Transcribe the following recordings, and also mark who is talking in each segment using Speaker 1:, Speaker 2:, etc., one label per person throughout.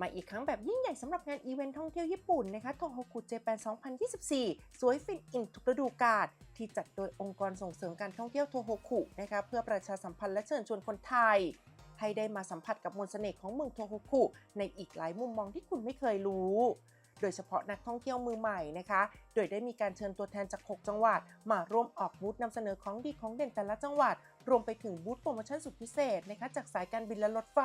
Speaker 1: มาอีกครั้งแบบยิ่งใหญ่สำหรับงานอีเวนต์ท่องเที่ยวญี่ปุ่นนะคะโทโฮกุเจแปน 2024 สวยฟินอินทุกฤดูกาลที่จัดโดยองค์กรส่งเสริมการท่องเที่ยวโทโฮคุนะคะเพื่อประชาสัมพันธ์และเชิญชวนคนไทย ให้ได้มาสัมผัสกับมนต์เสน่ห์ของเมืองโทโฮคุในอีกหลายมุมมองที่คุณไม่เคยรู้โดยเฉพาะนักท่องเที่ยวมือใหม่นะคะ โดยได้มีการเชิญตัวแทนจาก 6 จังหวัด มาร่วมออกบูธนำเสนอของดีของเด่นแต่ละจังหวัด รวมไปถึงบูธโปรโมชั่นสุดพิเศษนะคะจากสายการบินและรถไฟ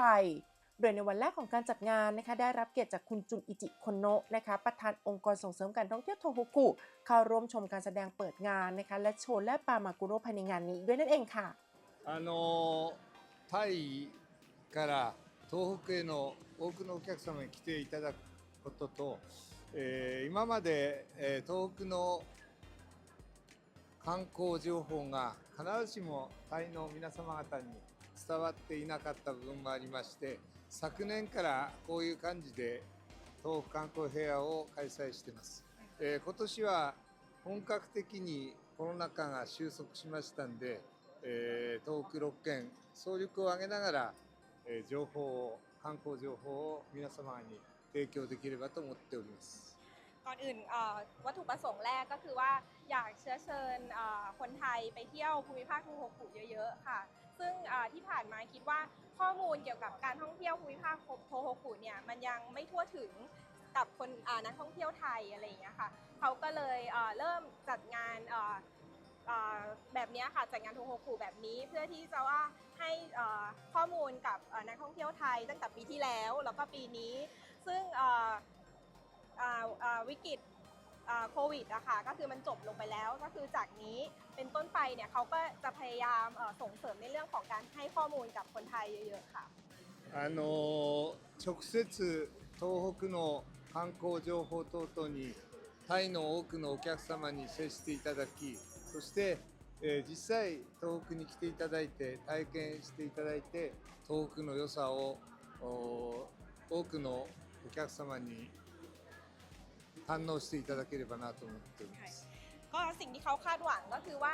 Speaker 1: โดยในวันแรกของการจัดงานนะคะได้รับเกียรติจากคุณจุนอิจิโคนโนะนะคะประธานองค์กรส่งเสริมการท่องเที่ยวโทโฮกุเข้าร่วมชมการแสดงเปิดงานนะคะและโชว์และปามากุโรภายในงานนี้ด้วยนั่นเองค่ะ
Speaker 2: あのタイから東北への多くのお客様に来ていただくことと、えー今まで、えー東北の観光情報が必ずしもタイの皆様方に 伝わっていなかった部分もありまして昨年からこういう感じで東北観光フェアを開催しています、えー今年は本格的にコロナ禍が収束しましたんで、えー東北6県総力を挙げながら、えー情報を観光情報を皆様に提供できればと思っております。
Speaker 3: ก่อนอื่นเอ่อวัตถุประสงค์แรกก็คือว่าอยากเชื้อเชิญเอ่อคนไทยไปเที่ยวภูมิภาคทูโฮกุเยอะๆค่ะ ซึ่งที่ผ่านมาคิดว่าข้อมูลเกี่ยวกับการท่องเที่ยวภูมิภาคโทโฮกุเนี่ยมันยังไม่ทั่วถึงกับคนนักท่องเที่ยวไทยอะไรอย่างเงี้ยค่ะเขาก็เลยเริ่มจัดงานแบบเนี้ยค่ะจัดงานโทโฮกุแบบนี้เพื่อที่จะว่าให้ข้อมูลกับนักท่องเที่ยวไทยตั้งแต่ปีที่แล้วแล้วก็ปีนี้ ซึ่งวิกฤต โควิดอะค่ะก็คือมันจบลงไปแล้วก็คือจากนี้เป็นต้นไปเนี่ยเขาก็จะพยายามเอ่อส่งเสริมในเรื่องของการให้ข้อมูลกับคนไทยเยอะๆค่ะ
Speaker 2: あの直接東北の観光情報等々にタイの多くのお客様に接していただきそして、えー実際東北に来ていただいて体験していただいて東北の良さをお多くのお客様に 反応していただければなと思っております。
Speaker 3: ก็สิ่งที่เขาคาดหวังก็คือว่า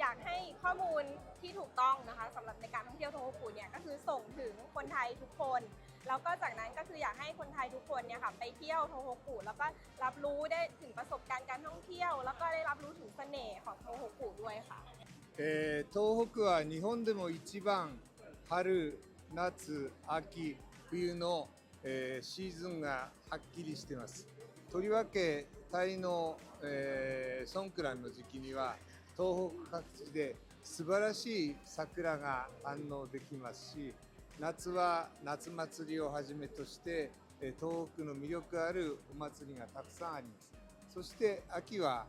Speaker 3: อยากให้ข้อมูลที่ถูกต้องนะคะสำหรับในการท่องเที่ยวโทโฮกุเนี่ยก็คือส่งถึงคนไทยทุกคน แล้วก็จากนั้นก็คืออยากให้คนไทยทุกคนเนี่ยค่ะไปเที่ยวโทโฮกุแล้วก็รับรู้ได้ถึงประสบการณ์การท่องเที่ยว แล้วก็ได้รับรู้ถึงเสน่ห์ของโทโฮกุด้วยค่ะ
Speaker 2: เอ่อโทโฮกุは日本でも一番春夏秋冬の、シーズンがはっきりしてますとりわけタイの、えーソンクランの時期には東北各地で素晴らしい桜が堪能できますし夏は夏祭りをはじめとして東北の魅力あるお祭りがたくさんあります。そして秋は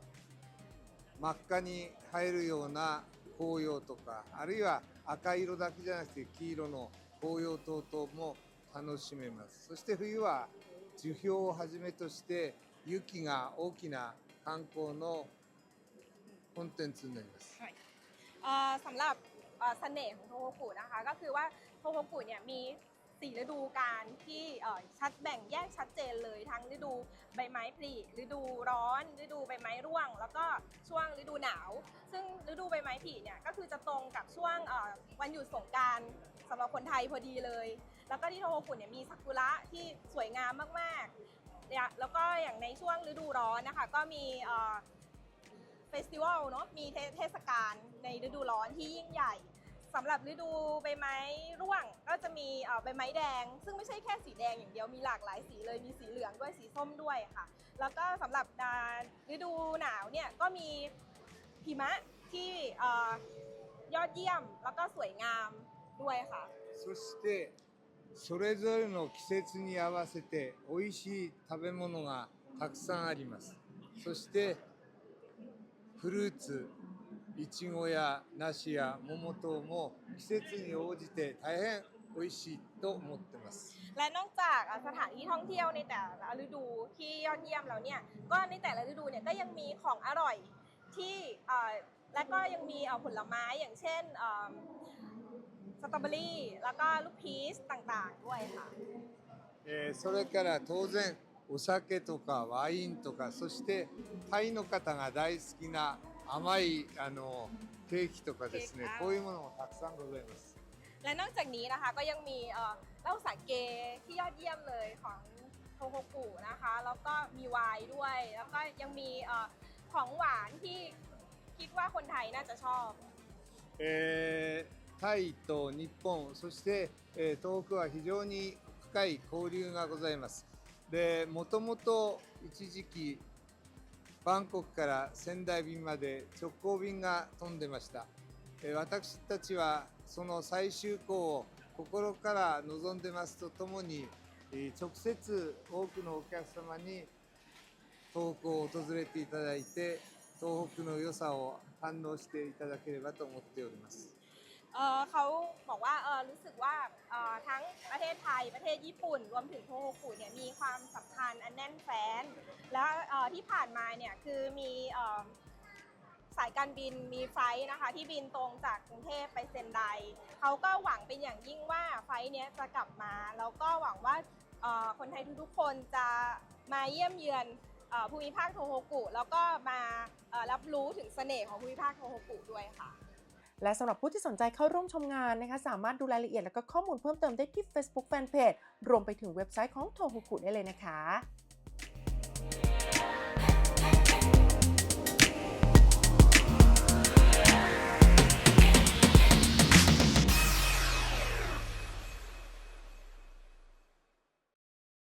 Speaker 2: 真っ赤に映えるような紅葉とかあるいは赤色だけじゃなくて黄色の紅葉等々も楽しめます。そして冬は樹氷をはじめとして雪が大きな観光のコンテンツになります
Speaker 3: เอ่อสำหรับเอ่อเสน่ห์ของโทโฮกุนะคะก็คือว่าโทโฮกุเนี่ยมีสี่ฤดูกาลที่เอ่อชัดแบ่งแยกชัดเจนเลยทั้งฤดูใบไม้ผลิฤดูร้อน ฤดูใบไม้ร่วง แล้วก็ช่วงฤดูหนาว ซึ่งฤดูใบไม้ผลิเนี่ยก็คือจะตรงกับช่วงเอ่อวันหยุดสงกราร สำหรับคนไทยพอดีเลย แล้วก็ที่โทโฮกุเนี่ยมีซากุระที่สวยงามมากๆ แล้วก็อย่างในช่วงฤดูร้อนนะคะ ก็มีเฟสติวัลเนาะมีเทศกาลในฤดูร้อนที่ยิ่งใหญ่สำหรับฤดูใบไม้ร่วงก็จะมีใบไม้แดง ซึ่งไม่ใช่แค่สีแดงอย่างเดียวมีหลากหลายสีเลยมีสีเหลืองด้วยสีส้มด้วยค่ะ แล้วก็สำหรับฤดูหนาวเนี่ยก็มีหิมะที่ยอดเยี่ยมแล้วก็สวยงาม ด้วยค่ะ
Speaker 2: そしてそれぞれの季節に合わせて美味しい食べ物がたくさんありますそしてフルーツいちごや梨や桃等も季節に応じて大変美味しいと思ってます
Speaker 3: และนอกจากอ่ะสถานที่ท่องเที่ยวในแต่ละฤดูที่ยอดเยี่ยมแล้วเนี่ยก็ในแต่ละฤดูเนี่ยก็ยังมีของอร่อยที่เอ่อและก็ยังมีเอ่อผลไม้อย่างเช่นเอิ่ม สตรอเบอรี่แล้วก็ลูกพีชต่างๆด้วยค่ะ
Speaker 2: えーそれから当然お酒とかワインとかそしてタイの方が大好きな甘いあのケーキとかですね
Speaker 3: ケーキ
Speaker 2: こういうものもたくさんございます
Speaker 3: และนอกจากนี้นะคะก็ยังมีเอ่อเหล้าสาเกที่ยอดเยี่ยมเลยของค โฮกุนะคะ แล้วก็มีไวน์ด้วย แล้วก็ยังมีเอ่อของหวานที่คิดว่าคนไทยน่าจะชอบ
Speaker 2: えー タイと日本そして、え東北は非常に深い交流がございますでもともと一時期バンコクから仙台便まで直行便が飛んでましたえ私たちはその最終航を心から望んでますとともにえ直接多くのお客様に東北を訪れていただいて東北の良さを堪能していただければと思っております。
Speaker 3: เอ่อเขาบอกว่าเออรู้สึกว่าเอ่อทั้งประเทศไทยประเทศญี่ปุ่น รวมถึงโทโฮกุเนี่ยมีความสัมพันธ์อันแน่นแฟ้น แล้วเอ่อที่ผ่านมาเนี่ยคือมีเอ่อสายการบินมีไฟลท์นะคะ ที่บินตรงจากกรุงเทพไปเซนไดเขาก็หวังเป็นอย่างยิ่งว่าไฟล์เนี้ยจะกลับมา แล้วก็หวังว่าเอ่อคนไทยทุกๆคนจะมาเยี่ยมเยือนเอ่อภูมิภาคโทโฮกุ แล้วก็มาเอ่อรับรู้ถึงเสน่ห์ของภูมิภาคโทโฮกุด้วยค่ะ
Speaker 1: และสำหรับผู้ที่สนใจเข้าร่วมชมงานนะคะ สามารถดูรายละเอียดและก็ข้อมูลเพิ่มเติมได้ที่ Facebook Fanpage รวมไปถึงเว็บไซต์ของโทฮุกุได้เลยนะคะ